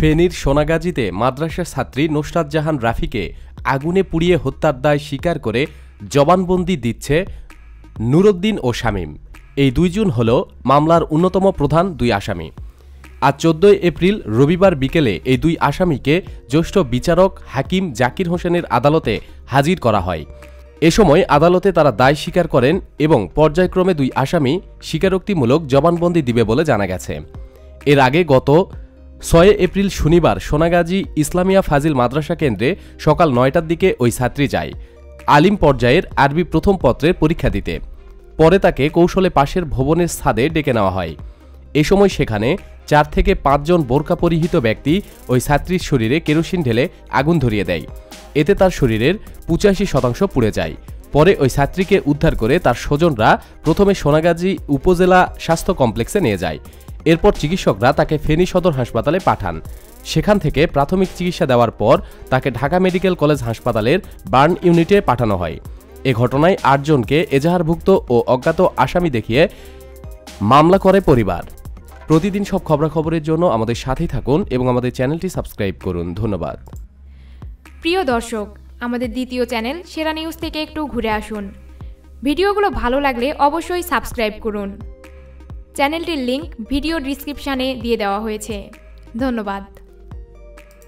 ফেনীর সোনাগাজীতে মাদ্রাসা ছাত্রী নুসরাত জাহান রাফিকে আগুনে পুড়িয়ে হত্যার দায় স্বীকার করে জবানবন্দি দিচ্ছে নুরুদ্দিন ও শামীম। এই দুইজন হল মামলার অন্যতম প্রধান দুই আসামি। আজ চোদ্দই এপ্রিল রবিবার বিকেলে এই দুই আসামিকে জ্যেষ্ঠ বিচারক হাকিম জাকির হোসেনের আদালতে হাজির করা হয়। এ সময় আদালতে তারা দায় স্বীকার করেন এবং পর্যায়ক্রমে দুই আসামি স্বীকারোক্তিমূলক জবানবন্দি দিবে বলে জানা গেছে। এর আগে গত ছয় এপ্রিল শনিবার সোনাগাজী ইসলামিয়া ফাজিল মাদ্রাসা কেন্দ্রে সকাল নয়টার দিকে ওই ছাত্রী যায় আলিম পর্যায়ের আরবি প্রথম পত্রের পরীক্ষা দিতে। পরে তাকে কৌশলে পাশের ভবনের ছাদে ডেকে নেওয়া হয়। এ সময় সেখানে চার থেকে পাঁচজন বোরকা পরিহিত ব্যক্তি ওই ছাত্রীর শরীরে কেরোসিন ঢেলে আগুন ধরিয়ে দেয়। এতে তার শরীরের পঁচাশি শতাংশ পুড়ে যায়। পরে ওই ছাত্রীকে উদ্ধার করে তার স্বজনরা প্রথমে সোনাগাজী উপজেলা স্বাস্থ্য কমপ্লেক্সে নিয়ে যায়। এরপর চিকিৎসকরা তাকে ফেনী সদর হাসপাতালে পাঠান। সেখান থেকে প্রাথমিক চিকিৎসা দেওয়ার পর তাকে ঢাকা মেডিকেল কলেজ হাসপাতালের বার্ন ইউনিটে পাঠানো হয়। এ ঘটনায় আটজনকে এজাহারভুক্ত ও অজ্ঞাত আসামি দেখিয়ে মামলা করে পরিবার। প্রতিদিন সব খবরাখবরের জন্য আমাদের সাথেই থাকুন এবং আমাদের চ্যানেলটি সাবস্ক্রাইব করুন। ধন্যবাদ। প্রিয় দর্শক, আমাদের দ্বিতীয় চ্যানেল সেরা নিউজ থেকে একটু ঘুরে আসুন। ভিডিওগুলো ভালো লাগলে অবশ্যই সাবস্ক্রাইব করুন। চ্যানেলটির লিঙ্ক ভিডিও ডিসক্রিপশানে দিয়ে দেওয়া হয়েছে। ধন্যবাদ।